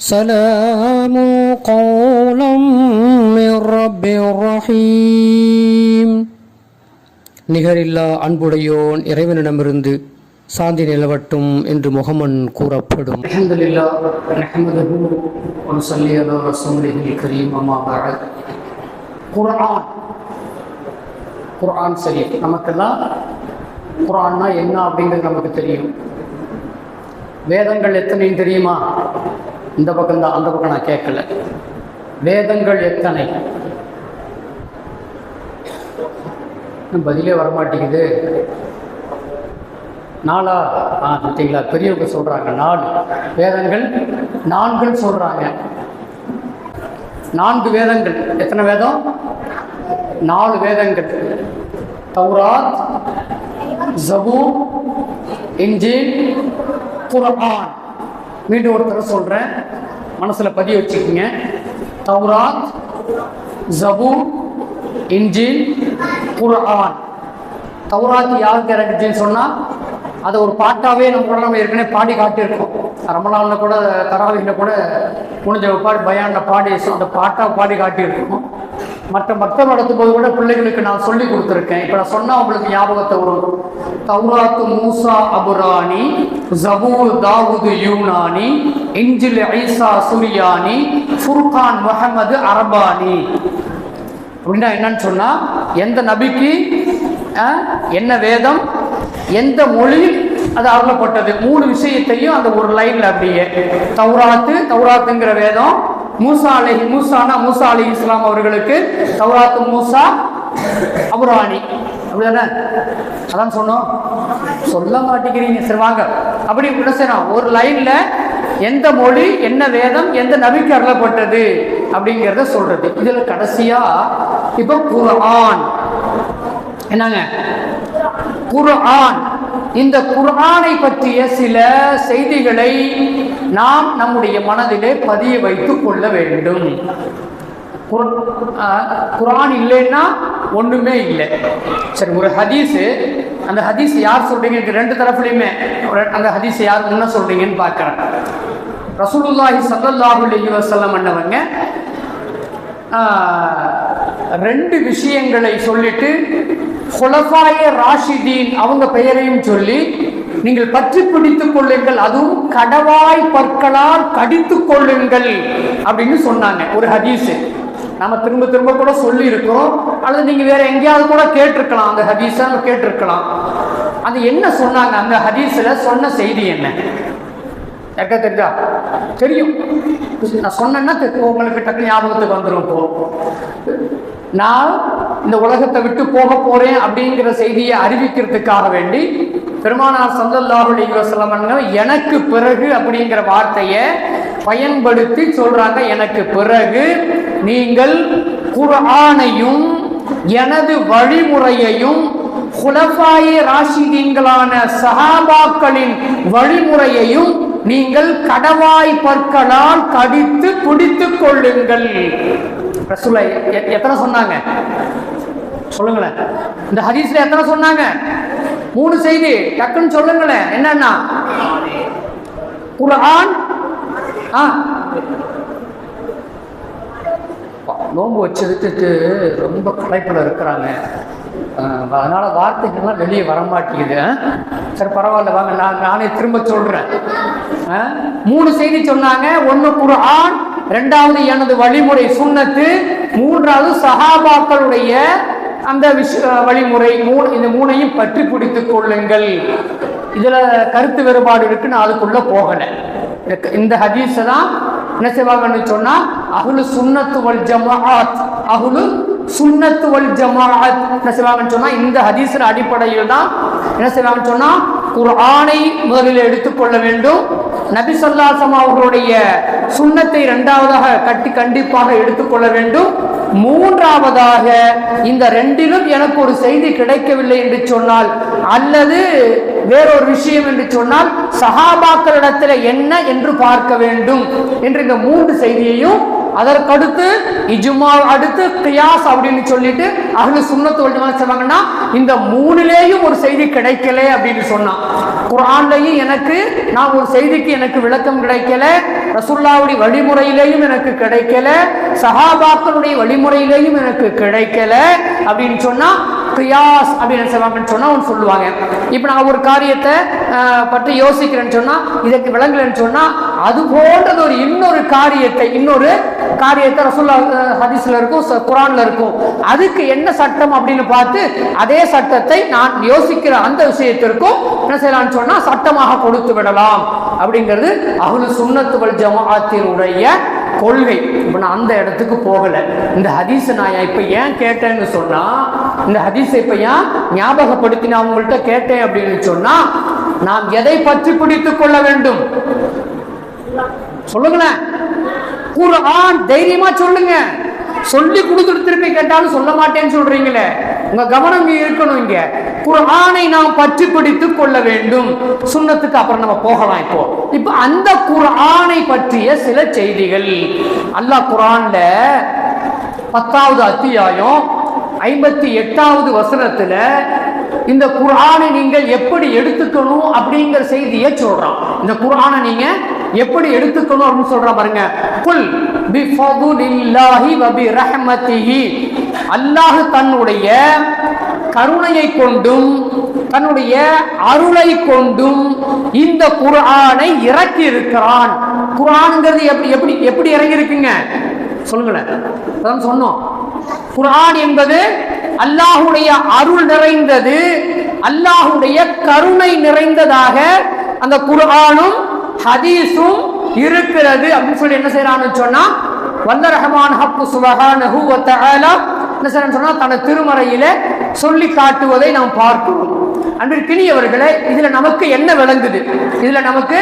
سلام قولا من رب رحيم நிகரில்லா அன்புடையோன் இறைவனிடமிருந்து சாந்தி நிலவட்டும் என்று முகமன் கூறப்படும் அல்ஹம்துலில்லா நஹ்மதுஹு வ நுஸல்லி அலா ரசூலிஹில் கரீம் அம்மா பஅத் குர்ஆன் குர்ஆன் சரி நமக்கெல்லாம் குர்ஆன்னா என்ன அப்படிங்கிறது நமக்கு தெரியும் வேதங்கள் எத்தனைன்னு தெரியுமா இந்த பக்கம் தான் அந்த பக்கம் நான் கேட்கல. வேதங்கள் எத்தனை? பதிலே வரமாட்டேங்குது. நாலா? ஆ பார்த்தீங்களா? பெரியவங்க சொல்கிறாங்க நாலு. வேதங்கள் நான்குன்னு சொல்கிறாங்க நான்கு வேதங்கள். எத்தனை வேதம்? நாலு வேதங்கள். தௌராத் ஜபூர் இன்ஜில் குரான் மீண்டும் ஒரு தடவை சொல்கிறேன் மனசில் பதிய வச்சுக்கோங்க. தௌராத் ஜபூ இன்ஜின் குர்ஆன். தௌராத் யாருக்கு இறங்குச்சுன்னு சொன்னால் அதை ஒரு பாட்டாவே நம்ம கூட நம்ம ஏற்கனவே பாடி காட்டியிருக்கோம். ரமலானில் கூட தராவியில் கூட முடிஞ்ச பாடி பயானில் பாடி அந்த பாட்டாக பாடி காட்டியிருக்கோம். மற்ற மக்கள் நடத்தும் போது கூட பிள்ளைகளுக்கு நான் சொல்லி கொடுத்துருக்கேன். இப்போ நான் சொன்னால் உங்களுக்கு ஞாபகத்தை வரும். தௌராத்து மூசா அபுராணி ஜபூர் தாவூது யூனானி இஞ்சில் ஐசா சுரியானி ஃபுர்கான் முகமது அரபானி. அப்படின்னா என்னன்னு சொன்னா எந்த நபிக்கு என்ன வேதம் எந்த மொழியில் அது அருளப்பட்டது. மூணு விஷயத்தையும் அந்த ஒரு லைன்ல அப்படியே. தௌராத்து தௌராத்துங்கிற வேதம் மூசா அலை மூசானா மூசா அலி இஸ்லாம் அவர்களுக்கு தௌராத்து மூசா அபுராணி. அப்படிதானே? அதான் சொன்னோம். சொல்ல மாட்டேங்கிறீங்க. சரி வாங்க. அப்படி என்ன செய்யணும் ஒரு லைன்ல எந்த மொழி என்ன வேதம் எந்த நபிக்கு அருளப்பட்டது அப்படிங்கிறத சொல்றது. இதுல கடைசியா இப்போ குர்ஆன். என்னங்க? குர்ஆன். இந்த குரானை பற்றிய சில செய்திகளை நாம் நம்முடைய மனதிலே பதிய வைத்துக் கொள்ள வேண்டும். குரான் இல்லைன்னா ஒண்ணுமே இல்லை. சரி ஒரு ஹதீஸு. அந்த ஹதீஸ் யார் சொல்றீங்க? எனக்கு ரெண்டு தரப்புலையுமே அந்த ஹதீஸ் யார் முன்ன சொல்றீங்கன்னு பார்க்குறேன். ரசூலுல்லாஹி சல்லாஹு அலைஹி வஸல்லம் அண்ணவங்க ரெண்டு விஷயங்களை சொல்லிட்டு ஹுலஃபாய ராஷிதீன் அவங்க பெயரையும் சொல்லி நீங்கள் பற்றி பிடித்துக் கொள்ளுங்கள் அதுவும் கடவாய் பற்களால் கடித்துக் கொள்ளுங்கள் அப்படின்னு சொன்னாங்க ஒரு ஹதீஸ். நம்ம திரும்ப திரும்ப கூட சொல்லி இருக்கிறோம் அல்லது நீங்க வேற எங்கேயாவது கூட கேட்டிருக்கலாம் அந்த ஹதீஸை கேட்டிருக்கலாம். அது என்ன சொன்னாங்க அந்த ஹதீஸ்ல சொன்ன செய்தி என்ன? எக்க தெரிஞ்சா? தெரியும். நான் சொன்னேன்னா உங்களுக்கு டக்கு ஞாபகத்துக்கு வந்துடும் இப்போ. நான் இந்த உலகத்தை விட்டு போக போறேன் அப்படிங்கிற செய்தியை அறிவிக்கிறதுக்காக வேண்டி பெருமானார் சந்தல்லாருடைய அலைஹி எனக்கு பிறகு அப்படிங்கிற வார்த்தையை பயன்படுத்தி சொல்றாங்க எனக்கு பிறகு நீங்கள் குர்ஆனையும் எனது வழிமுறையையும் குலஃபாயே ராசிதீன்களான சஹாபாக்களின் வழிமுறையையும் நீங்கள் கடவாய் பற்களால் கடித்து பிடித்துக் கொள்ளுங்கள். ரசூலை எத்தனை சொன்னாங்க? சொல்லுங்களேன். இந்த ஹதீஸ்ல எத்தனை சொன்னாங்க? மூணு செய்தி டக்குன்னு சொல்லுங்களேன். என்னன்னா குரான் ஆ நோன்பு வச்சதுக்கு ரொம்ப களைப்பில் இருக்கிறாங்க. அதனால் வார்த்தைகள்லாம் வெளியே வர மாட்டேங்குது. சரி பரவாயில்ல வாங்க நான் நானே திரும்ப சொல்கிறேன் மூணு செய்தி சொன்னாங்க. ஒன்று குரான் ரெண்டாவது எனது வழிமுறை சுன்னத்து மூன்றாவது சஹாபாக்களுடைய அந்த விஷ வழிமுறை மூணு இந்த மூணையும் பற்றி பிடித்துக் கொள்ளுங்கள். இதுல கருத்து வேறுபாடு இருக்கு நான் அதுக்குள்ள போகல. இந்த- இந்த ஹதீஸை தான் என்ன செய்வாங்கன்னு சொன்னா அகுலு சுண்ணத்து வல் ஜமாஅத் அகுலு சுன்னத்து வல் ஜமாஅத் என்ன செய்வாங்கன்னு சொன்னா இந்த ஹதீஸின் அடிப்படையில் தான் என்ன செய்வாங்கன்னு சொன்னா குர்ஆனை முதலில் எடுத்துக்கொள்ள வேண்டும். நபி சொல்லாசம் அவர்களுடைய சுண்ணத்தை இரண்டாவதாக கட்டி கண்டிப்பாக எடுத்துக்கொள்ள வேண்டும். மூன்றாவதாக இந்த ரெண்டிலும் எனக்கு ஒரு செய்தி கிடைக்கவில்லை என்று சொன்னால் அல்லது வேறொரு விஷயம் என்று சொன்னால் சகாபாக்களிடத்தில் என்ன என்று பார்க்க வேண்டும். என்று இந்த மூன்று செய்தியையும் அதற்கடுத்து இஜுமா அடுத்து கியாஸ் அப்படின்னு சொல்லிட்டு அஹ்லு சுன்னத்து தோல் ஜமாத் இந்த மூணுலேயும் ஒரு செய்தி கிடைக்கல அப்படின்னு சொன்னான். குரான்லையும் எனக்கு நான் ஒரு செய்திக்கு எனக்கு விளக்கம் கிடைக்கல ரசுல்லாவுடைய வழிமுறையிலேயும் எனக்கு கிடைக்கல சஹாபாக்களுடைய வழிமுறையிலேயும் எனக்கு கிடைக்கல அப்படின்னு சொன்னா கியாஸ் அப்படின்னு சொல்லுவாங்கன்னு சொன்னா அவன் சொல்லுவாங்க. இப்போ நான் ஒரு காரியத்தை பற்றி யோசிக்கிறேன்னு சொன்னா இதற்கு விளங்கலைன்னு சொன்னா அது போன்றது ஒரு இன்னொரு காரியத்தை இன்னொரு காரியத்தை ரசூல்லா ஹதீஸ்ல இருக்கும் ச- இருக்கும். அதுக்கு என்ன சட்டம் அப்படின்னு பார்த்து அதே சட்டத்தை நான் யோசிக்கிற அந்த விஷயத்திற்கும் என்ன செய்யலாம்னு சொன்னா சட்டமாக கொடுத்து விடலாம். அப்படிங்கிறது அஹ்லு சுன்னத்து வல் ஜமாஅத்தினுடைய கொள்கை. இப்போ நான் அந்த இடத்துக்கு போகலை. இந்த ஹதீஸை நான் இப்போ ஏன் கேட்டேன்னு சொன்னால் இந்த ஹதீஸை இப்போ ஏன் ஞாபகப்படுத்தி நான் உங்கள்கிட்ட கேட்டேன் அப்படின்னு சொன்னால் நாம் எதை பற்றி பிடித்துக் கொள்ள வேண்டும்? சொல்லுங்களேன். குரான் தைரியமா சொல்லுங்க. சொல்லி கொடுத்துட்டு திருப்பி கேட்டாலும் சொல்ல மாட்டேன்னு சொல்றீங்களே. உங்க கவனம் இருக்கணும் இங்க. குரானை நாம் பற்றி பிடித்து கொள்ள வேண்டும். சுண்ணத்துக்கு அப்புறம் நம்ம போகலாம் இப்போ. இப்போ அந்த குரானை பற்றிய சில செய்திகள். அல்லாஹ் குரான்ல பத்தாவது அத்தியாயம் ஐம்பத்தி எட்டாவது வசனத்துல இந்த குரானை நீங்கள் எப்படி எடுத்துக்கணும் அப்படிங்கிற செய்தியை சொல்றான். இந்த குரானை நீங்க எப்படி எடுத்துக்கணும் அப்படின்னு சொல்ற பாருங்க. குல் பிஃபதுலில்லாஹி வபி பிரஹ்மத்திஹி அல்லாஹ் தன்னுடைய கருணையை கொண்டும் தன்னுடைய அருளை கொண்டும் இந்த குரானை இறக்கி இருக்கிறான் குரான்ங்கிறது எப்படி எப்படி எப்படி இறங்கி இருக்குங்க சொல்லுங்களேன். அதான் சொன்னோம். குரான் என்பது அல்லாஹுடைய அருள் நிறைந்தது அல்லாஹுடைய கருணை நிறைந்ததாக அந்த குரானும் ஹதீஸும் இருக்கிறது அப்படின்னு சொல்லி என்ன செய்யறான்னு சொன்னா வல்ல ரஹ்மான் ஹப்பு சுபஹானஹு வ தஆலா என்ன செய்யறான்னு சொன்னா தனது திருமறையில சொல்லி காட்டுவதை நாம் பார்க்கிறோம். அன்பிற்கினியவர்களே இதுல நமக்கு என்ன விளங்குது? இதுல நமக்கு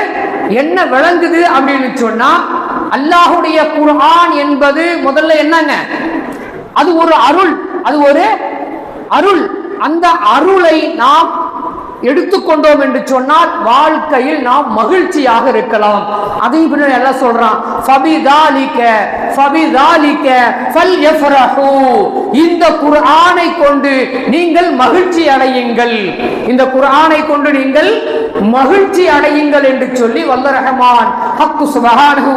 என்ன விளங்குது அப்படின்னு சொன்னா அல்லாஹுடைய குர்ஆன் என்பது முதல்ல என்னங்க? அது ஒரு அருள். அது ஒரு அருள். அந்த அருளை நாம் எடுத்துக்கொண்டோம் என்று சொன்னால் வாழ்க்கையில் நாம் மகிழ்ச்சியாக இருக்கலாம். அதை பின்னாடி எல்லாம் சொல்றான் இந்த குரானை கொண்டு நீங்கள் மகிழ்ச்சி அடையுங்கள். இந்த குரானை கொண்டு நீங்கள் மகிழ்ச்சி அடையுங்கள் என்று சொல்லி வல்ல ரஹமான் ஹக்கு சுபஹானஹு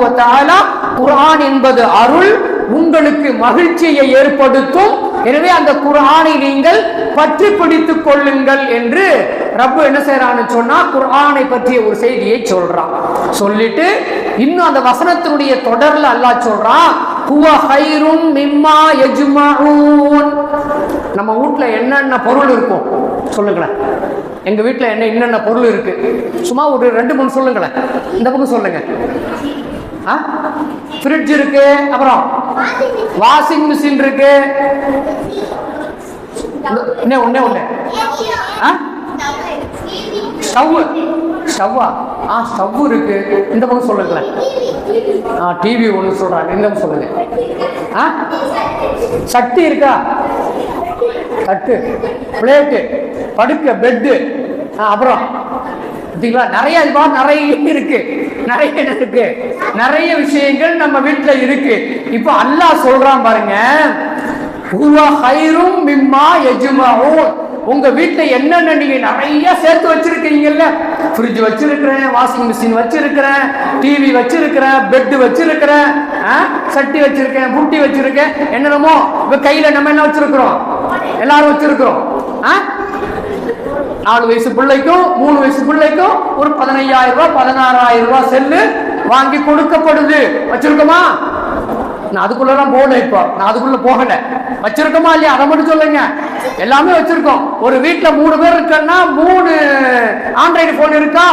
என்பது அருள் உங்களுக்கு மகிழ்ச்சியை ஏற்படுத்தும் எனவே அந்த குர்ஆனை நீங்கள் பற்றி பிடித்துக் கொள்ளுங்கள் என்று ரப்பு என்ன செய்யறான்னு சொன்னா குரானை பற்றிய ஒரு செய்தியை சொல்றான். சொல்லிட்டு இன்னும் அந்த வசனத்தினுடைய தொடர்ல அல்லாஹ் சொல்றான் நம்ம வீட்ல என்னென்ன பொருள் இருக்கும் சொல்லுங்களேன். எங்க வீட்டுல என்ன என்னென்ன பொருள் இருக்கு? சும்மா ஒரு ரெண்டு மூணு சொல்லுங்களேன். இந்த பக்கம் சொல்லுங்க. ஃப்ரிட்ஜ் இருக்கு அப்புறம் வாஷிங் மிஷின் இருக்கு. ஒன்னே ஒன்னே ஒன்று ஆ? ஸ்டவ் ஸ்டவ்வா ஆ? ஸ்டவ் இருக்கு. இந்த பக்கம் சொல்லுங்களேன். ஆ டிவி ஒன்று சொல்கிறாங்க இந்த பக்கம் சொல்லுங்க. ஆ? சட்டி இருக்கா? தட்டு பிளேட்டு படுக்க பெட்டு அப்புறம். பார்த்தீங்களா? நிறைய இது மாதிரி நிறைய இருக்கு. நிறைய இருக்கு. நிறைய விஷயங்கள் நம்ம வீட்டுல இருக்கு. இப்போ அல்லாஹ் சொல்றான் பாருங்க ஹைரும் மிம்மா உங்க வீட்டுல என்னென்ன நீங்க நிறைய சேர்த்து வச்சிருக்கீங்கல்ல? ஃப்ரிட்ஜ் வச்சிருக்கிறேன் வாஷிங் மிஷின் வச்சிருக்கிறேன் டிவி வச்சிருக்கிறேன் பெட் வச்சிருக்கிறேன் ஆ, சட்டி வச்சிருக்கேன் புட்டி வச்சிருக்கேன் என்னென்னமோ? இப்ப கையில நம்ம என்ன வச்சிருக்கிறோம்? எல்லாரும் வச்சிருக்கிறோம் ஆ? நாலு வயசு பிள்ளைக்கும் மூணு வயசு பிள்ளைக்கும் ஒரு பதினையாயிரம் ரூபாய் பதினாறாயிரம் ரூபாய் செல்லு வாங்கி கொடுக்கப்படுது. வச்சிருக்கோமா? நான் அதுக்குள்ளதான் போகல இப்போ. நான் அதுக்குள்ள போகல. வச்சிருக்கோமா இல்லையா? அதை மட்டும் சொல்லுங்க. எல்லாமே வச்சிருக்கோம். ஒரு வீட்டுல மூணு பேர் இருக்கன்னா மூணு ஆண்ட்ராய்டு போன் இருக்கா?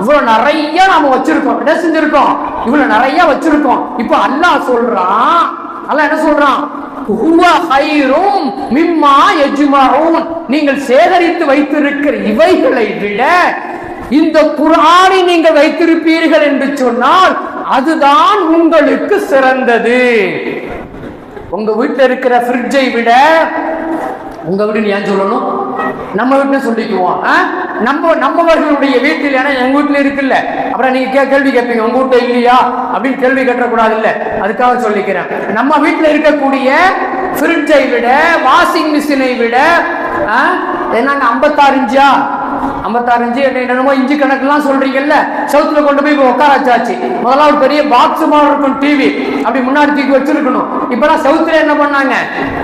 இவ்வளவு நிறைய நாம வச்சிருக்கோம். என்ன செஞ்சிருக்கோம்? இவ்வளவு நிறைய வச்சிருக்கோம். இப்போ அல்லாஹ் சொல்றான். அல்லாஹ் என்ன சொல்றான்? ஹைரும் மிம்மா யஜ்மஊன். நீங்கள் சேகரித்து வைத்திருக்கிற இவைகளை விட இந்த குரானை நீங்கள் வைத்திருப்பீர்கள் என்று சொன்னால் அதுதான் உங்களுக்கு சிறந்தது. உங்க வீட்டில் இருக்கிற ஃப்ரிட்ஜை விட உங்க வீடு ஏன் சொல்லணும்? நம்ம வீட்டுல சொல்லிக்குவோம். ஆ? நம்ம நம்மவர்களுடைய வீட்டில் ஏன்னா எங்க வீட்டுல இருக்குல்ல. அப்புறம் நீங்க கே- கேள்வி கேட்பீங்க உங்க வீட்டுல இல்லையா? அப்படின்னு கேள்வி கேட்டக்கூடாது இல்ல அதுக்காக சொல்லிக்கிறேன். நம்ம வீட்டுல இருக்கக்கூடிய ஃப்ரிட்ஜை விட வாஷிங் மிஷினை விட ஆ, என்னங்க ஐம்பத்தாறு இன்ச்சா? ஐம்பத்தாறு இன்ச்சு என்னென்னமோ இன்ச்சு கணக்குலாம் சொல்றீங்கல்ல? சவுத்துல கொண்டு போய் உட்கார வச்சாச்சு முதல்ல ஒரு பெரிய பாக்ஸ் மாதிரி இருக்கும் டிவி அப்படி முன்னாடி தூக்கி வச்சிருக்கணும். இப்பெல்லாம் சவுத்துல என்ன பண்ணாங்க?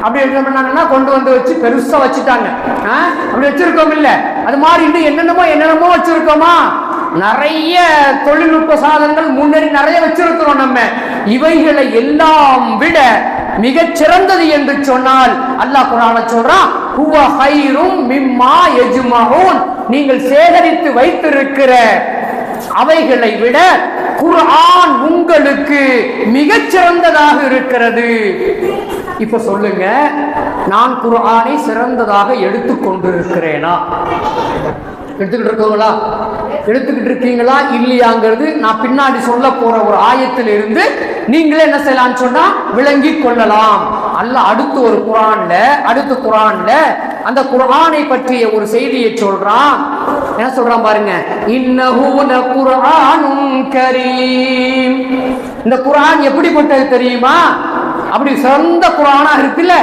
அப்படி என்ன பண்ணாங்கன்னா கொண்டு வந்து வச்சு பெருசா வச்சுட்டாங்க. ஆ? அப்படி வச்சிருக்கோம் இல்ல. அது மாதிரி இன்னும் என்னென்னமோ என்னென்னமோ வச்சிருக்கோமா? நிறைய தொழில்நுட்ப சாதனங்கள் முன்னேறி நிறைய வச்சிருக்கிறோம் நம்ம. இவைகளை எல்லாம் விட மிகச் சிறந்தது என்று சொன்னால் அல்லாஹ் குரான சொல்றான் ஹைரும் மிம்மா நீங்கள் சேகரித்து வைத்திருக்கிற அவைகளை விட குரான் உங்களுக்கு மிகச்சிறந்ததாக இருக்கிறது. இப்ப சொல்லுங்க நான் குரானை சிறந்ததாக எடுத்துக் கொண்டிருக்கிறேனா எடுத்துக்கிட்டு இருக்கோங்களா எடுத்துக்கிட்டு இருக்கீங்களா இல்லையாங்கிறது நான் பின்னாடி சொல்ல போற ஒரு ஆயத்தில் இருந்து நீங்களே என்ன செய்யலாம்னு சொன்னா விளங்கி கொள்ளலாம். அல்ல அடுத்து ஒரு குரான்ல அடுத்த குரான்ல அந்த குரானை பற்றிய ஒரு செய்தியை சொல்றான். என்ன சொல்றான் பாருங்க? இன்னஹூன குரானும் கரீம். இந்த குரான் எப்படிப்பட்டது தெரியுமா? அப்படி சிறந்த குரானா இருக்குல்ல?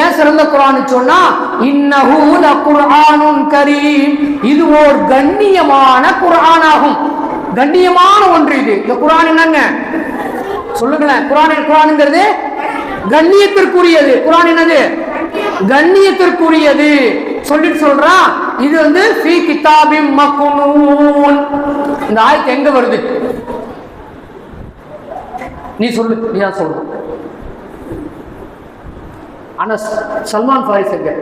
ஏன் சிறந்த குரான் சொன்னா இன்னஹூத குர்ஆனுன் கரீம். இது ஓர் கண்ணியமான குரான் ஆகும் கண்ணியமான ஒன்று இது. இந்த குரான் என்னங்க? சொல்லுங்களேன் குரான் குரானுங்கிறது? கண்ணியத்திற்குரியது. குரான் என்னது? கண்ணியத்திற்குரியது. சொல்லிட்டு சொல்றான் இது வந்து ஃபீ கிதாபிம் மக்னூன். இந்த ஆயத்து எங்க வருது? நீ சொல்லு நீ தான் சொல்லு அனஸ் சல்மான் ஃபாரிஸ் எங்க?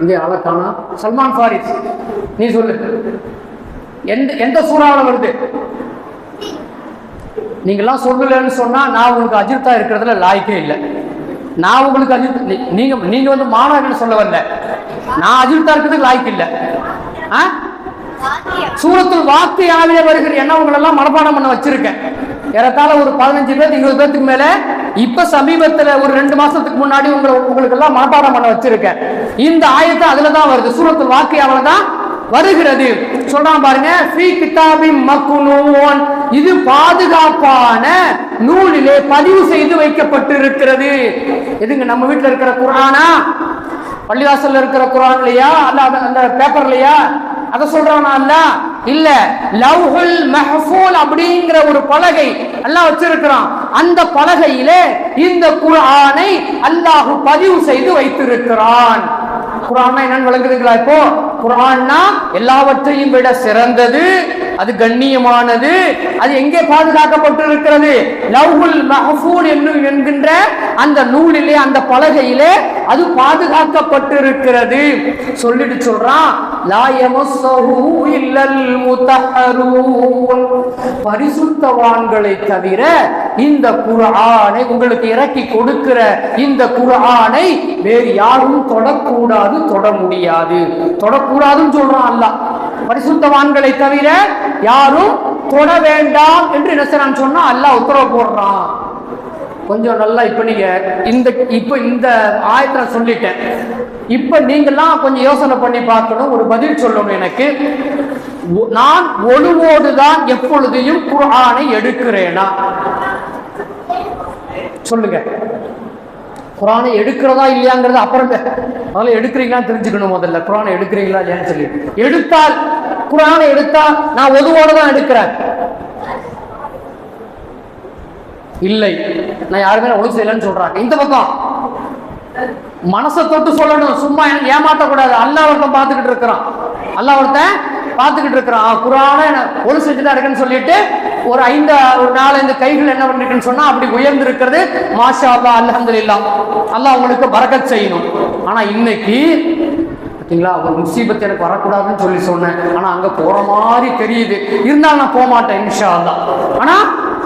இங்கே அழகானா சல்மான் ஃபாரிஸ் நீ சொல்லு. எந்த எந்த சூறாவில் வருது? நீங்களாம் சொல்லலன்னு சொன்னால் நான் உங்களுக்கு அஜித்தா இருக்கிறதுல லாய்க்கே இல்லை. நான் உங்களுக்கு அஜித் நீ- நீங்க நீங்க வந்து மாணவர்கள் சொல்ல வரல நான் அஜித்தா இருக்கிறதுக்கு லாய்க்கு இல்லை. ஆ? சூரத்தில் வாக்கு யாவிலே வருகிற என்ன உங்களெல்லாம் மனப்பாடம் பண்ண வச்சிருக்கேன். ஏறத்தாழ ஒரு பதினஞ்சு பேர் இருபது பேர்த்துக்கு மேலே இப்ப சமீபத்துல ஒரு ரெண்டு மாசத்துக்கு முன்னாடி உங்களை உங்களுக்கு எல்லாம் மனப்பாடம் பண்ண வச்சிருக்கேன். இந்த ஆயத்தை அதுல தான் வருது. சூரத்து வாக்கு யாவில தான் வருகிறது. சொல்றான் பாருங்க ஃபீ கிதாபி மக்குனூன் இது பாதுகாப்பான நூலிலே பதிவு செய்து வைக்கப்பட்டிருக்கிறது. எதுங்க நம்ம வீட்டுல இருக்கிற குரானா பள்ளிவாசல்ல இருக்கிற குரான் இல்லையா அல்ல அந்த- அந்த பேப்பர்லையா அதை சொல்றானா அல்ல? இல்ல லவ்ஹுல் மஹ்ஃபூல் அப்படிங்கிற ஒரு பலகை அல்லாஹ் வச்சிருக்கிறான். அந்த பலகையிலே இந்த குர்ஆனை அல்லாஹ் பதிவு செய்து வைத்திருக்கிறான். குர்ஆன் என்னன்னு விளங்குதுங்களா இப்போ? குர்ஆன்னா எல்லாவற்றையும் விட சிறந்தது. அது கண்ணியமானது. அது எங்கே பாதுகாக்கப்பட்டிருக்கிறது? லவ்ஹுல் மஹ்ஃபூல் என்னும் என்கின்ற அந்த நூலிலே அந்த பலகையிலே அது பாதுகாக்கப்பட்டிருக்கிறது. சொல்லிட்டு சொல்றான் லா இல்லல் முத்தஹரூன். பரிசுத்தவான்களை தவிர இந்த குர்ஆனை உங்களுக்கு இறக்கி கொடுக்கிற இந்த குர்ஆனை வேறு யாரும் தொடக்கூடாது தொட முடியாது. தொடக்கூடாதுன்னு சொல்றான் அல்லாஹ். பரிசுத்தவான்களை தவிர யாரும் தொட வேண்டாம் என்று என்ன செய்றான்னு சொன்னா அல்லாஹ் உத்தரவு போடுறான். கொஞ்சம் நல்லா இப்ப நீங்க இந்த இப்ப இந்த ஆயத்தை சொல்லிட்டேன். இப்ப நீங்கெல்லாம் கொஞ்சம் யோசனை பண்ணி பார்க்கணும் ஒரு பதில் சொல்லணும் எனக்கு. ஒ- நான் ஒழுவோடு தான் எப்பொழுதையும் குரானை எடுக்கிறேனா? சொல்லுங்க. குரானை எடுக்கிறதா இல்லையாங்கிறது அப்புறம் முதல்ல எடுக்கிறீங்களான்னு தெரிஞ்சுக்கணும் முதல்ல. குரானை எடுக்கிறீங்களா இல்லையான்னு சொல்லி. எடுத்தால் குரானை எடுத்தா நான் ஒதுவோட தான் எடுக்கிறேன். இல்லை. நான் யாருமே ஒழுங்கு செய்யலன்னு சொல்றாங்க. இந்த பக்கம். மனசை தொட்டு சொல்லணும். சும்மா ஏமாற்றக்கூடாது அல்லாஹ் ஒருத்தன் பார்த்துக்கிட்டு இருக்கிறான். அல்லாஹ் ஒருத்தன் பார்த்துக்கிட்டு இருக்கிறான் குரான குரானை செஞ்சுதான் இருக்குன்னு சொல்லிட்டு ஒரு ஐந்து ஒரு நாலஞ்சு கைகள் என்ன பண்ணிருக்குன்னு சொன்னா அப்படி உயர்ந்து இருக்கிறது மாஷா அல்லாஹ் அல்ஹம்துலில்லாஹ். அல்லாஹ் அவங்களுக்கு பரக்கத் செய்யணும். ஆனா இன்னைக்கு பார்த்தீங்களா ஒரு முசீபத் எனக்கு வரக்கூடாதுன்னு சொல்லி சொன்னேன். ஆனா அங்க போற மாதிரி தெரியுது. இருந்தாலும் நான் போக மாட்டேன் இன்ஷா அல்லா ஆனா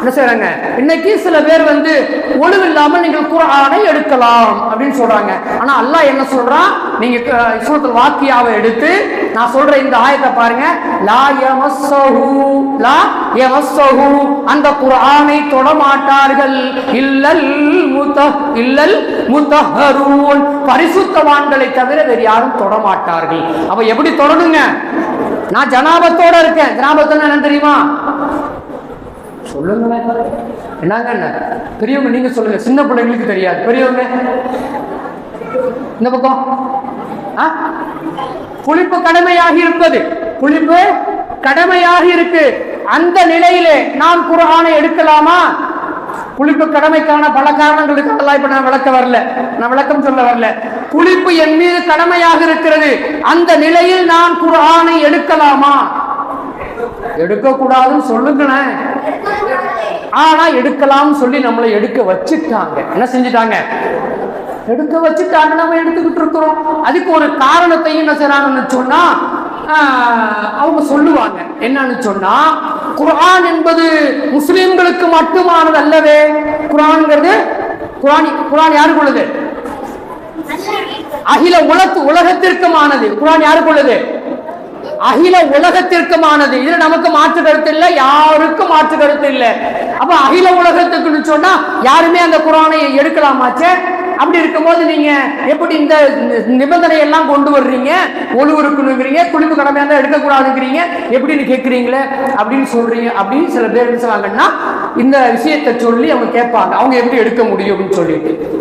என்ன செய்யறாங்க இன்னைக்கு சில பேர் வந்து ஒழுவில்லாமல் நீங்கள் குரானை எடுக்கலாம் அப்படின்னு சொல்றாங்க. ஆனா அல்லாஹ் என்ன சொல்றான்? நீங்க அஹ், வாக்கியாவை எடுத்து நான் சொல்ற இந்த ஆயத்தை பாருங்க. லா யமஸ்ஸஹு லா யமஸ்ஸஹு. அந்த குர்ஆனை தொடமாட்டார்கள். இல்லல் முத இல்லல் முதஹரூன் பரிசுத்தவான்களை தவிர வேறு யாரும் தொட மாட்டார்கள் அப்ப எப்படி தொடணுங்க? நான் ஜனாபத்தோட இருக்கேன். ஜனாபத்தோட என்ன தெரியுமா? சொல்லுங்களேன் என்னங்க என்ன? பெரியவங்க நீங்க சொல்லுங்க. சின்ன பிள்ளைங்களுக்கு தெரியாது. பெரியவங்க? இந்த பக்கம். ஆ? குளிப்பு கடமையாக இருப்பது. குளிப்பு கடமையாக இருக்கு. அந்த நிலையிலே நாம் குரானை எடுக்கலாமா? குளிப்பு கடமைக்கான பல காரணங்கள் இருக்கிறதெல்லாம் இப்ப நான் விளக்க வரல. நான் விளக்கம் சொல்ல வரல. குளிப்பு என் மீது கடமையாக இருக்கிறது. அந்த நிலையில் நான் குரானை எடுக்கலாமா? எடுக்க கூடாதுன்னு சொல்லுங்களேன் ஆனா எடுக்கலாம்னு சொல்லி நம்மளை எடுக்க வச்சுட்டாங்க. என்ன செஞ்சுட்டாங்க? எடுக்க வச்சுட்டாங்க நம்ம எடுத்துக்கிட்டு இருக்கிறோம். அதுக்கு ஒரு காரணத்தையும் என்ன செய்யறாங்கன்னு சொன்னா ஆஹ், அவங்க சொல்லுவாங்க. என்னன்னு சொன்னா குரான் என்பது முஸ்லிம்களுக்கு மட்டுமானது அல்லவே குரான்ங்கிறது குரான் குரான் யாருக்குள்ளது? அகில உலக உலகத்திற்குமானது. குரான் யாருக்குள்ளது? அகில உலகத்திற்குமானது. இது நமக்கு மாற்று கருத்து இல்லை யாருக்கும் மாற்று கருத்து இல்லை. அப்ப அகில உலகத்துக்குன்னு சொன்னா யாருமே அந்த குரானை எடுக்கலாமாச்சே? அப்படி இருக்கும்போது நீங்க எப்படி இந்த நிபந்தனை எல்லாம் கொண்டு வர்றீங்க? ஒழுவருக்குங்கிறீங்க குளிப்பு கடமையா இருந்தா எடுக்கக்கூடாதுங்கிறீங்க. எப்படின்னு கேட்குறீங்களே? அப்படின்னு சொல்றீங்க. அப்படின்னு சில பேர் என்ன செய்வாங்கன்னா இந்த விஷயத்தை சொல்லி அவங்க கேட்பாங்க. அவங்க எப்படி எடுக்க முடியும் அப்படின்னு சொல்லிட்டு.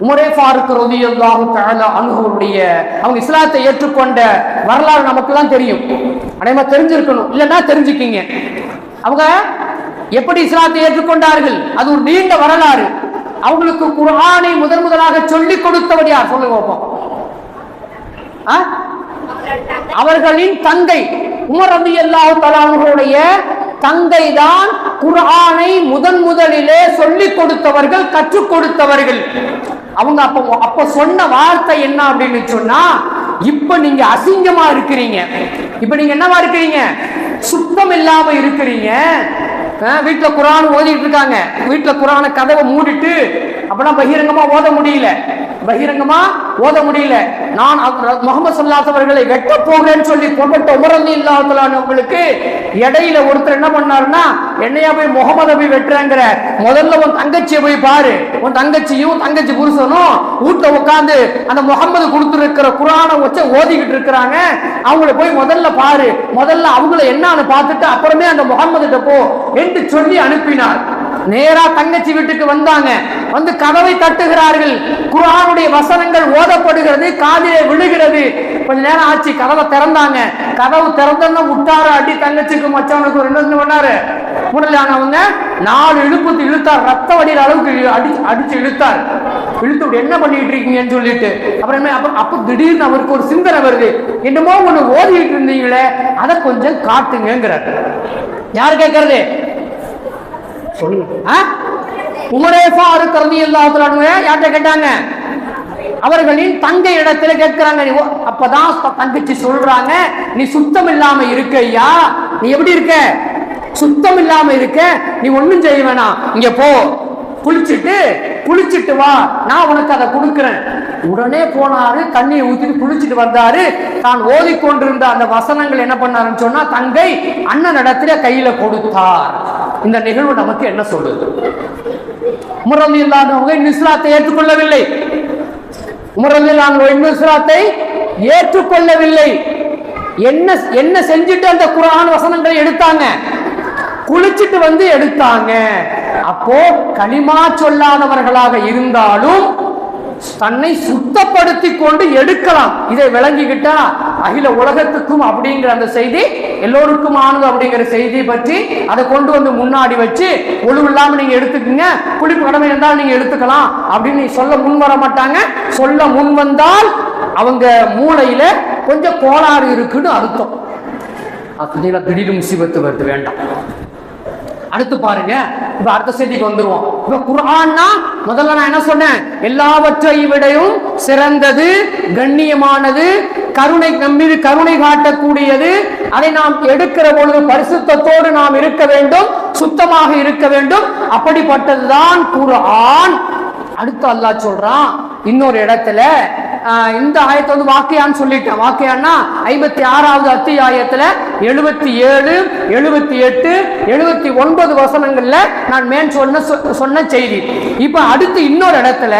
உமரே ஃபாருக் ரலியல்லாஹு தஆலா அன்ஹுவுடைய அவங்க இஸ்லாத்தை ஏற்றுக்கொண்ட வரலாறு நமக்குலாம் தெரியும். அனைமா தெரிஞ்சிருக்கணும். இல்லைன்னா தெரிஞ்சுக்கிங்க. அவங்க எப்படி இஸ்லாத்தை ஏற்றுக்கொண்டார்கள்? அது ஒரு நீண்ட வரலாறு. அவங்களுக்கு குரானை முதன் முதலாக சொல்லி கொடுத்தவர் யார்? சொல்லுங்க பார்ப்போம் ஆ? அவர்களின் தங்கை உமர் ரபி அல்லாஹு தலாவுடைய தங்கை தான் குர்ஆனை முதன் முதலிலே சொல்லிக் கொடுத்தவர்கள் கற்றுக் கொடுத்தவர்கள். அவங்க அப்ப அப்ப சொன்ன வார்த்தை என்ன அப்படின்னு சொன்னா இப்ப நீங்க அசிங்கமா இருக்கிறீங்க. இப்ப நீங்க என்னவா இருக்கிறீங்க? சுத்தம் இல்லாம இருக்கிறீங்க. அஹ் வீட்டுல குரான் ஓதிட்டு இருக்காங்க. வீட்டுல குரான கதவை மூடிட்டு அப்பதான் பகிரங்கமா ஓத முடியல. பகிரங்கமா ஓத முடியல. நான் அவர் முகமது சல்லாஸ் அவர்களை வெட்ட போகிறேன்னு சொல்லி புறப்பட்ட உமரந்தி இல்லாதவங்களுக்கு இடையில ஒருத்தர் என்ன பண்ணாருன்னா என்னையா போய் முகமதை போய் வெட்டுறேங்கிற. முதல்ல உன் தங்கச்சியை போய் பாரு. உன் தங்கச்சியும் தங்கச்சி புருஷனும் வீட்டுல உட்காந்து அந்த முகமது கொடுத்துருக்கிற குரானை வச்சு ஓதிக்கிட்டு இருக்கிறாங்க. அவங்கள போய் முதல்ல பாரு. முதல்ல அவங்கள என்னன்னு பார்த்துட்டு அப்புறமே அந்த முகமது போ என்று சொல்லி அனுப்பினார். நேரா தங்கச்சி வீட்டுக்கு வந்தாங்க. வந்து கதவை தட்டுகிறார்கள். குரானுடைய வசனங்கள் ஓதப்படுகிறது காதிலே விழுகிறது. கொஞ்ச நேரம் ஆச்சு கதவை திறந்தாங்க. கதவு திறந்தோன்னு விட்டாரு அடி தங்கச்சிக்கு மச்சவனுக்கு ஒரு என்ன பண்ணாரு. அவங்க நாலு இழுப்புத்து இழுத்தார். ரத்த வடிகிற அளவுக்கு இழு- அடிச்சு அடிச்சு இழுத்தார். இழுத்து என்ன பண்ணிட்டு இருக்கீங்கன்னு சொல்லிட்டு அப்புறமே அப்புறம் அப்ப திடீர்னு அவருக்கு ஒரு சிந்தனை வருது. என்னமோ ஒண்ணு ஓதிட்டு இருந்தீங்களே அதை கொஞ்சம் காட்டுங்கிறார் யார் கேட்கறது சொல்லுங்க ஆ? உமரே ஃபாரூக் யார்கிட்ட கேட்டாங்க? அவர்களின் தங்கை இடத்துல கேட்கிறாங்க. நீ ஓ- அப்பதான் தங்கச்சி சொல்றாங்க. நீ சுத்தம் இல்லாம இருக்க ஐயா. நீ எப்படி இருக்க? சுத்தம் இல்லாம இருக்க. நீ ஒண்ணும் செய்ய வேணாம். இங்க போ. குளிச்சுட்டு குளிச்சுட்டு வா நான் உனக்கு அதை கொடுக்கிறேன். உடனே போனாரு தண்ணியை ஊத்திட்டு குளிச்சுட்டு வந்தாரு. தான் ஓதிக்கொண்டிருந்த அந்த வசனங்கள் என்ன பண்ணாருன்னு சொன்னா தங்கை அண்ணன் இடத்துல கையில கொடுத்தார். இந்த நிகழ்வு நமக்கு என்ன சொல்லுது? முரளி இல்லாதவங்க இஸ்லாத்தை ஏற்றுக்கொள்ளவில்லை. உமரது இல்லாதவங்க இஸ்லாத்தை ஏற்றுக்கொள்ளவில்லை. என்ன என்ன செஞ்சுட்டு அந்த குரான் வசனங்களை எடுத்தாங்க? குளிச்சுட்டு வந்து எடுத்தாங்க. அப்போ களிமா சொல்லாதவர்களாக இருந்தாலும் தன்னை சுத்தப்படுத்தி கொண்டு எடுக்கலாம். இதை விளங்கிக்கிட்டா அகில உலகத்துக்கும் அப்படிங்கிற அந்த செய்தி எல்லோருக்கும் ஆனது அப்படிங்கிற செய்தியை பற்றி அதை கொண்டு வந்து முன்னாடி வச்சு ஒழுங்கு இல்லாம நீங்க எடுத்துக்கங்க குளிப்பு கடமை இருந்தால் நீங்க எடுத்துக்கலாம் அப்படின்னு சொல்ல முன் வர மாட்டாங்க. சொல்ல முன் வந்தால் அவங்க மூளையில கொஞ்சம் கோளாறு இருக்குன்னு அர்த்தம். அது திடீர்னு முசிபத்து வருது வேண்டாம். அடுத்து பாருங்க இப்ப அடுத்த செய்திக்கு வந்துருவோம். இப்ப குரான்னா முதல்ல நான் என்ன சொன்னேன்? எல்லாவற்றை விடையும் சிறந்தது கண்ணியமானது கருணை நம்மீது கருணை காட்டக்கூடியது. அதை நாம் எடுக்கிற பொழுது பரிசுத்தத்தோடு நாம் இருக்க வேண்டும் சுத்தமாக இருக்க வேண்டும். அப்படிப்பட்டதுதான் குரான் அடுத்து அல்லாஹ் சொல்றான் இன்னொரு இடத்துல இந்த ஆயத்தை வந்து வாக்கியான்னு சொல்லிட்டேன். வாக்கியான்னா ஐம்பத்தி ஆறாவது அத்தியாயத்தில் எழுபத்தி ஏழு எழுபத்தி எட்டு எழுபத்தி ஒன்பது வசனங்களில் நான் மேன் சொன்ன சொ- சொன்ன செய்தி. இப்போ அடுத்து இன்னொரு இடத்துல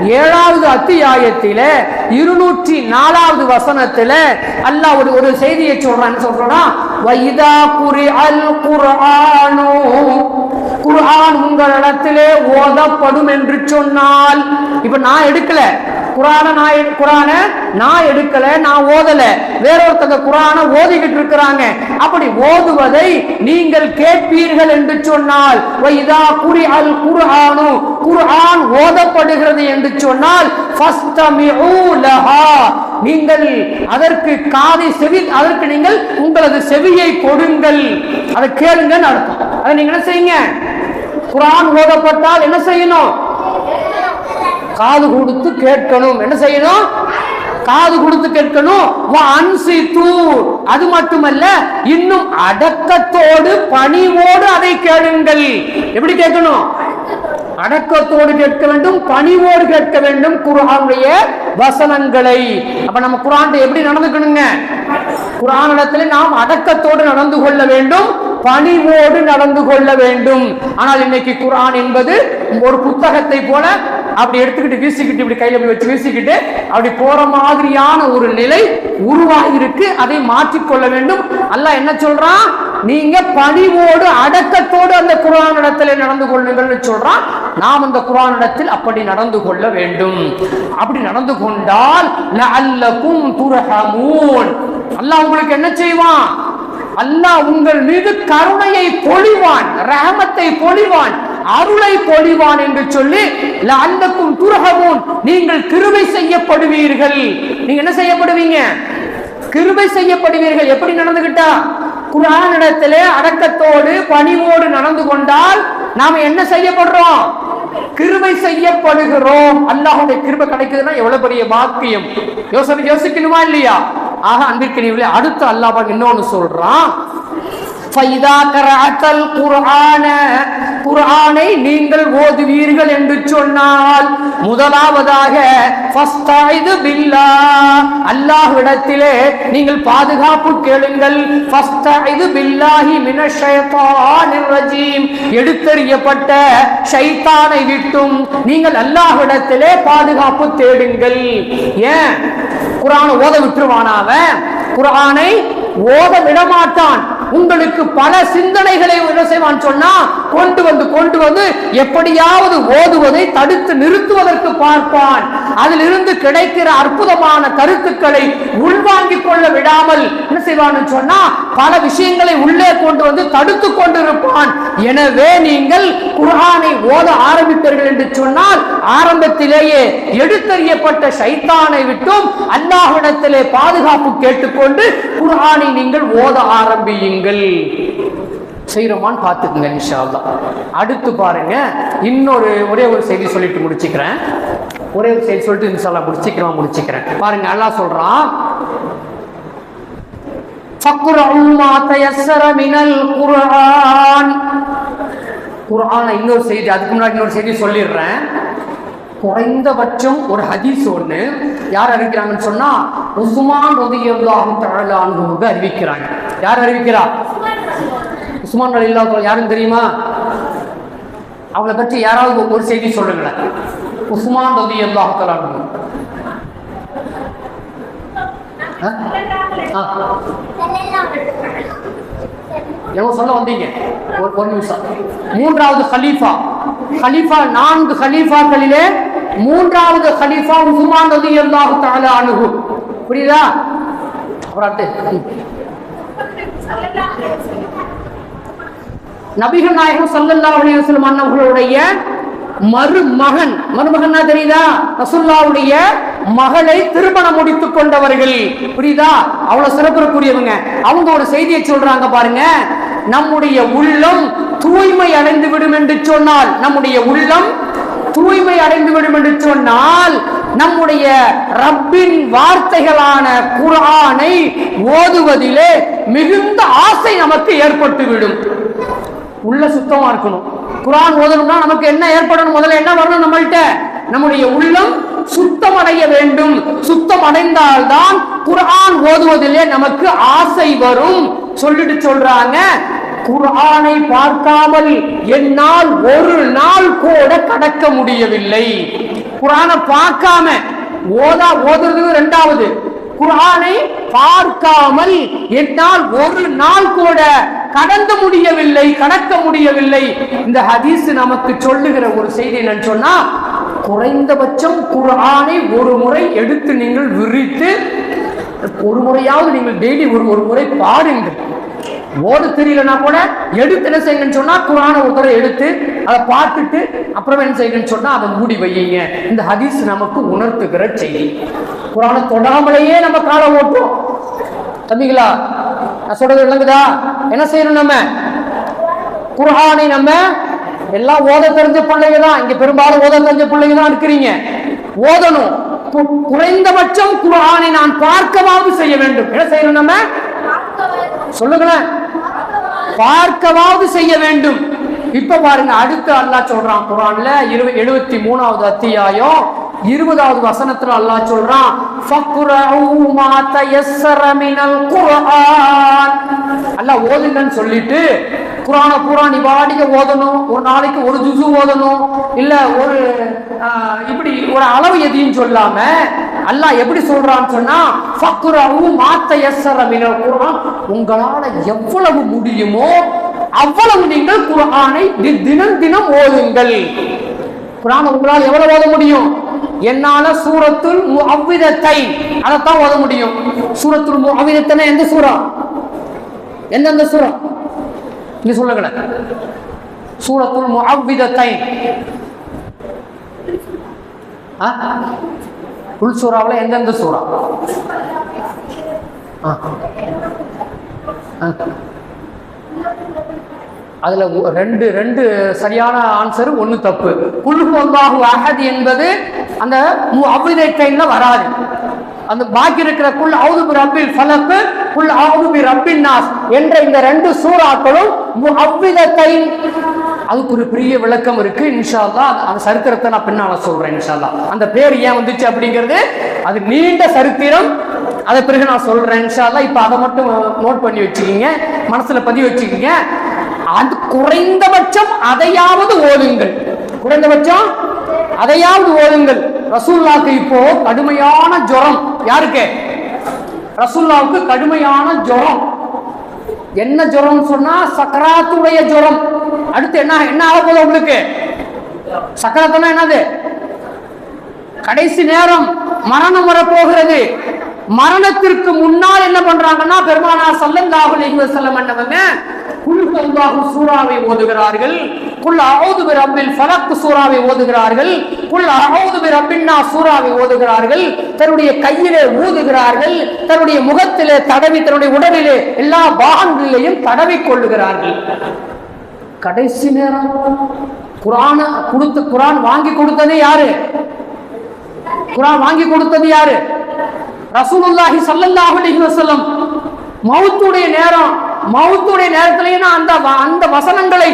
ஏழாவது அத்தியாயத்தில் இருநூற்றி நாலாவது வசனத்தில் அல்லாஹ் ஒரு ஒரு செய்தியை சொல்றான்னு சொல்றோம்னா வைதா குரி அல் குர்ஆனு. குர்ஆன் உங்களிடத்திலே ஓதப்படும் என்று சொன்னால். இப்ப நான் எடுக்கல. குரான நான் குரான நான் எடுக்கல நான் ஓதல. வேறொருத்தங்க குரான ஓதிக்கிட்டு இருக்கிறாங்க. அப்படி ஓதுவதை நீங்கள் கேட்பீர்கள் என்று சொன்னால் இதா குறி அல் குர்ஆனு. குர்ஆன் ஓதப்படுகிறது என்று சொன்னால் லஹா. நீங்கள் அதற்கு காதை செவி அதற்கு நீங்கள் உங்களது செவியை கொடுங்கள். அதை கேளுங்கன்னு அர்த்தம். அதை நீங்க என்ன செய்யுங்க? குரான் ஓதப்பட்டால் என்ன செய்யணும்? காது கொடுத்து கேட்கணும். என்ன செய்யணும்? காது கொடுத்து கேட்கணும். அது மட்டுமல்ல இன்னும் அடக்கத்தோடு பணிவோடு அதை கேளுங்கள். எப்படி கேட்கணும்? அடக்கத்தோடு கேட்க வேண்டும் பணிவோடு கேட்க வேண்டும் குரானுடைய வசனங்களை. அப்ப நம்ம குரான் எப்படி நடந்துக்கணுங்க? குரானிடத்தில் நாம் அடக்கத்தோடு நடந்து கொள்ள வேண்டும். பணிவோடு நடந்து கொள்ள வேண்டும். ஆனால் இன்னைக்கு குரான் என்பது ஒரு புத்தகத்தை போல அப்படி எடுத்துக்கிட்டு வீசிக்கிட்டு இப்படி கையில இப்படி வச்சு வீசிக்கிட்டு அப்படி போற மாதிரியான ஒரு நிலை உருவாகிருக்கு அதை மாற்றிக்கொள்ள வேண்டும். அல்லாஹ் என்ன சொல்றான்? நீங்க பணிவோடு அடக்கத்தோடு அந்த குரான் இடத்துல நடந்து கொள்ளுங்கள்னு சொல்றான். நாம் அந்த குரான் இடத்தில் அப்படி நடந்து கொள்ள வேண்டும். அப்படி நடந்து கொண்டால் லஅல்லகும் துர்ஹமூன். அல்லாஹ் உங்களுக்கு என்ன செய்வான்? அல்லாஹ் உங்கள் மீது கருணையை பொழிவான் ரஹமத்தை பொழிவான் அருளை பொழிவான் என்று சொல்லி அந்தக்கும் துரகமும் நீங்கள் கிருபை செய்யப்படுவீர்கள். நீங்க என்ன செய்யப்படுவீங்க? கிருபை செய்யப்படுவீர்கள். எப்படி நடந்துகிட்டா? குரானிடத்திலே அடக்கத்தோடு பணிவோடு நடந்து கொண்டால் நாம என்ன செய்யப்படுறோம்? கிருபை செய்யப்படுகிறோம். அல்லாஹுடைய கிருபை கிடைக்குதுன்னா எவ்வளவு பெரிய பாக்கியம். யோசனை யோசிக்கணுமா இல்லையா? ஆக அன்பிற்கினிவிலே அடுத்து அல்லாஹ் இன்னொன்னு சொல்றான். ஃபைதா குர்ஆனை நீங்கள் ஓதுவீர்கள் என்று சொன்னால் முதலாவதாக ஃபஸ்தாயிது அல்லாஹ்விடத்திலே நீங்கள் பாதுகாப்பு கேளுங்கள். பில்லாஹி எடுத்தறியப்பட்ட ஷைத்தானை விட்டும் நீங்கள் அல்லாஹ்விடத்திலே பாதுகாப்பு தேடுங்கள். ஏன்? குரானை ஓத விட்டுருவானா குரானை ஓத விடமாட்டான். உங்களுக்கு பல சிந்தனைகளை என்ன செய்வான் சொன்னா கொண்டு வந்து கொண்டு வந்து எப்படியாவது ஓதுவதை தடுத்து நிறுத்துவதற்கு பார்ப்பான். அதிலிருந்து கிடைக்கிற அற்புதமான கருத்துக்களை உள்வாங்கிக் கொள்ள விடாமல் என்ன செய்வான்னு சொன்னா பல விஷயங்களை உள்ளே கொண்டு வந்து தடுத்து கொண்டிருப்பான். எனவே நீங்கள் குர்ஹானை ஓத ஆரம்பிப்பீர்கள் என்று சொன்னால் ஆரம்பத்திலேயே எடுத்தறியப்பட்ட சைத்தானை விட்டும் அல்லாஹ்விடத்திலே பாதுகாப்பு கேட்டுக்கொண்டு குர்ஹானை நீங்கள் ஓத ஆரம்பியுங்கள். செய்கிறோமான்னு பார்த்துக்குங்க இன்ஷால்லா அடுத்து பாருங்க இன்னொரு ஒரே ஒரு செய்தி சொல்லிட்டு முடிச்சுக்கிறேன். ஒரே ஒரு செய்தி சொல்லிட்டு இன்ஷால்லா முடிச்சுக்கிறோம் முடிச்சுக்கிறேன். பாருங்க நல்லா சொல்றான் குரான் இன்னொரு செய்தி அதுக்கு முன்னாடி இன்னொரு செய்தி சொல்லிடுறேன். குறைந்தபட்சம் ஒரு ஹதீஸ் ஒன்று யார் அறிவிக்கிறாங்கன்னு சொன்னா உசுமான் ரதியல்லாஹு தழலான்னு அறிவிக்கிறாங்க. யார் அறிவிக்கிறா? உஸ்மான் இல்லாதவங்க யாரும் தெரியுமா? அவளை பற்றி யாராவது ஒரு செய்தி சொல்லுங்களேன். உஸ்மான் ரதியல்லாஹு தஆலா எவ்வளோ ஆ? ஆ. சொல்ல வந்தீங்க? ஒரு ஒரு நிமிஷம். மூன்றாவது ஹலீஃபா ஹலீஃபா நான்கு ஹலீஃபாக்களிலே மூன்றாவது ஹலீஃபா உஸ்மான் ரலியல்லாஹு தஆலா அணுகு புரியுதா? அப்புறம் அடுத்து. ம். நபிகள் நாயகம் சல்லல்லா அலைஹி அண்ணவர்களுடைய மருமகன். மருமகன்னா தெரியுதா? ரசுல்லாவுடைய மகளை திருமணம் முடித்துக் கொண்டவர்கள். புரியுதா? அவ்வளவு சிறப்புக்குரியவங்க அவங்க ஒரு செய்தியை சொல்றாங்க பாருங்க. நம்முடைய உள்ளம் தூய்மை அடைந்து விடும் என்று சொன்னால் நம்முடைய உள்ளம் தூய்மை அடைந்து விடும் என்று சொன்னால் நம்முடைய ரப்பின் வார்த்தைகளான குரானை ஓதுவதிலே மிகுந்த ஆசை நமக்கு ஏற்பட்டுவிடும். உள்ள சுத்தமா இருக்கணும். குரான் ஓதணும்னா நமக்கு என்ன ஏற்படணும்? முதல்ல என்ன வரணும் நம்மள்கிட்ட நம்முடைய உள்ளம் சுத்தம் அடைய வேண்டும். சுத்தம் அடைந்தால்தான் குரான் ஓதுவதிலே நமக்கு ஆசை வரும். சொல்லிட்டு சொல்றாங்க குரானை பார்க்காமல் என்னால் ஒரு நாள் கூட கடக்க முடியவில்லை. குரானை பார்க்காம ஓதா ஓதுறது ரெண்டாவது. குரானை பார்க்காமல் என்னால் ஒரு நாள் கூட கடந்து முடியவில்லை கடக்க முடியவில்லை. இந்த ஹதீஸ் நமக்கு சொல்லுகிற ஒரு செய்தி என்னன்னு சொன்னா குறைந்தபட்சம் குரானை ஒரு முறை எடுத்து நீங்கள் விரித்து ஒரு முறையாவது நீங்கள் டெய்லி ஒரு ஒரு முறை பாருங்கள். ஓத தெரியலனா கூட எடுத்து என்ன செய்யுங்கன்னு சொன்னா குரான ஒரு தடவை எடுத்து அதை பார்த்துட்டு அப்புறம் என்ன செய்யுங்கன்னு சொன்னா அதை மூடி வையுங்க. இந்த ஹதீஸ் நமக்கு உணர்த்துகிற செய்தி. குரானை தொடாமலேயே நம்ம காலை ஓட்டுறோம். தம்பிங்களா நான் சொல்றது விளங்குதா? என்ன செய்யணும் நம்ம? குரானை நம்ம எல்லாம் ஓத தெரிஞ்ச பிள்ளைங்க தான் இங்க பெரும்பாலும் ஓத தெரிஞ்ச பிள்ளைங்க தான் இருக்கிறீங்க. ஓதணும். குறைந்தபட்சம் குரானை நான் பார்க்கவாவது செய்ய வேண்டும். என்ன செய்யணும் நம்ம? சொல்லுங்களேன். பார்க்கவாவது செய்ய வேண்டும். இப்ப பாருங்க அடுத்து அல்லாஹ் சொல்றான் குரான்ல இருபது எழுபத்தி மூணாவது அத்தியாயம் இருபதாவது வசனத்துல அல்லாஹ் சொல்றான் ஃபக்ரஉ அல்லாஹ் ஓதுங்கன்னு சொல்லிட்டு குரானை பூரா நீ பாடிக்க ஓதணும் ஒரு நாளைக்கு ஒரு ஜுசு ஓதணும் இல்ல ஒரு இப்படி ஒரு அளவு எதையும் சொல்லாம அல்லாஹ் எப்படி சொல்றான்னு சொன்னா ஃபக்ரஉ மாத்த தயஸ்ஸர மினல் குர்ஆன். உங்களால எவ்வளவு முடியுமோ அவ்வளவு நீங்கள் குரானை தினம் தினம் ஓதுங்கள். குரான் உங்களால் எவ்வளவு ஓத முடியும்? என்னால சூரத்துல் முஅவ்விதத்தை அதைத்தான் ஓத முடியும். சூரத்துல் முஅவ்விதத்தன எந்த சூரா எந்தெந்த சூரா நீங்க சொல்லுங்களேன் சூரத்துல் முஅவ்விதத்தை உள் சூறாவில் எந்தெந்த சூறா? அதுல ரெண்டு ரெண்டு சரியான ஆன்சர் ஒண்ணு தப்பு. குல்ஹு அல்லாஹு அஹத் என்பது அந்த அவ்விதைக்கைன்ல வராது. அந்த பாக்கி இருக்கிற குல் அவுது ரப்பில் ஃபலக் குல் அவுது ரப்பின் நாஸ் என்ற இந்த ரெண்டு சூறாக்களும் அவ்விதத்தை அதுக்கு ஒரு பெரிய விளக்கம் இருக்கு இன்ஷால்லா அந்த- சரித்திரத்தை நான் பின்னால சொல்றேன் இன்ஷால்லா அந்த பேர் ஏன் வந்துச்சு அப்படிங்கிறது அது நீண்ட சரித்திரம். அதை பிறகு நான் சொல்றேன் இன்ஷால்லா இப்போ இப்ப அதை மட்டும் நோட் பண்ணி வச்சுக்கிங்க மனசுல பதிவு வச்சுக்கிங்க. அது குறைந்தபட்சம் அதையாவது ஓதுங்கள். குறைந்தபட்சம் அதையாவது ஓதுங்கள். ரசூல்லாக்கு இப்போ கடுமையான ஜுரம். யாருக்கு? ரசூல்லாவுக்கு கடுமையான ஜுரம். என்ன ஜுரம் சொன்னா சக்கராத்துடைய ஜுரம். அடுத்து என்ன என்ன ஆக போதும் உங்களுக்கு? சக்கராத்துனா என்னது? கடைசி நேரம் மரணம் வரப்போகிறது. மரணத்திற்கு முன்னால் என்ன பண்றாங்கன்னா பெருமானா சல்லல்லாஹு அலைஹி வஸல்லம் அண்ணவங்க குல் அல்லாஹு சூராவை ஓதுகிறார்கள் குல் அஊது பி ரப்பில் ஃபலக் சூராவை ஓதுகிறார்கள் குல் அஊது பி ரப்பின் சூராவை ஓதுகிறார்கள் தன்னுடைய கையிலே ஊதுகிறார்கள் தன்னுடைய முகத்திலே தடவி தன்னுடைய உடலிலே எல்லா பாகங்களிலேயும் தடவி கொள்ளுகிறார்கள். கடைசி நேரம் குரான கொடுத்து குரான் வாங்கி கொடுத்ததே யாரு? குரான் வாங்கி கொடுத்தது யாரு? ரசூலுல்லாஹி சல்லல்லாஹு அலைஹி வஸல்லம் மௌத்துடைய நேரம் மௌத்துடைய நேரத்திலேயே அந்த வ- அந்த வசனங்களை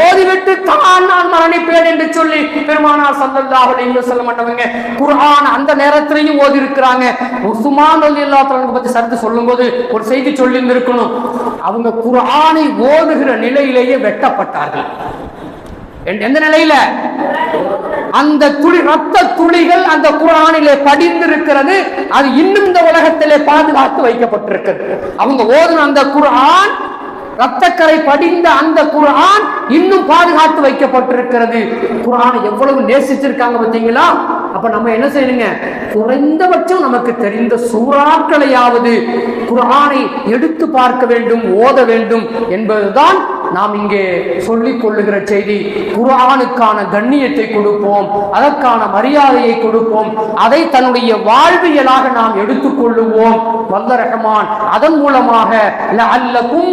ஓதிவிட்டு தான் நான் மரணிப்பேன் என்று சொல்லி பெருமானார் சல்லல்லாஹு அலைஹி வஸல்லம் பண்ணவங்க குர்ஆன் அந்த நேரத்திலையும் ஓதி இருக்கிறாங்க உஸ்மான் ரலியல்லாஹு தஆலா பத்தி சரித்து சொல்லும்போது ஒரு செய்தி சொல்லி இருக்கணும் அவங்க குர்ஆனை ஓதுகிற நிலையிலேயே வெட்டப்பட்டார்கள். எந்த நிலையில? அந்த துளி ரத்த துளிகள் அந்த குரானிலே படிந்திருக்கிறது. அது இன்னும் இந்த உலகத்திலே பாதுகாத்து வைக்கப்பட்டிருக்கிறது. அவங்க ஓதுன அந்த குரான் ரத்தக்கரை படிந்த அந்த குரான் இன்னும் பாதுகாத்து வைக்கப்பட்டிருக்கிறது. குரானை எவ்வளவு நேசிச்சிருக்காங்க பார்த்தீங்களா? அப்ப நம்ம என்ன செய்யணுங்க? குறைந்தபட்சம் நமக்கு தெரிந்த சூறாக்களையாவது குரானை எடுத்து பார்க்க வேண்டும் ஓத வேண்டும் என்பதுதான் நாம் இங்கே சொல்லிக் கொள்ளுகிற செய்தி. குரானுக்கான கண்ணியத்தை கொடுப்போம் அதற்கான மரியாதையை கொடுப்போம் அதை தன்னுடைய வாழ்வியலாக நாம் எடுத்துக்கொள்ளுவோம் வல்ல ரஹமான் அதன் மூலமாக லஅல்லகும்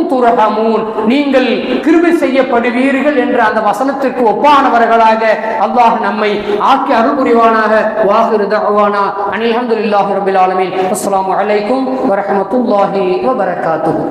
நீங்கள் கிருபை செய்யப்படுவீர்கள் என்ற அந்த வசனத்திற்கு ஒப்பானவர்களாக அல்லாஹ் நம்மை ஆக்கி அருள் புரிவானாக. வாஹிரு தஅவானா. அனில் ஹம்துலில்லாஹி ரபில் ஆலமின். அஸ்லாம் வலைக்கும் வரமத்துல்லாஹி வபரகாத்துஹு.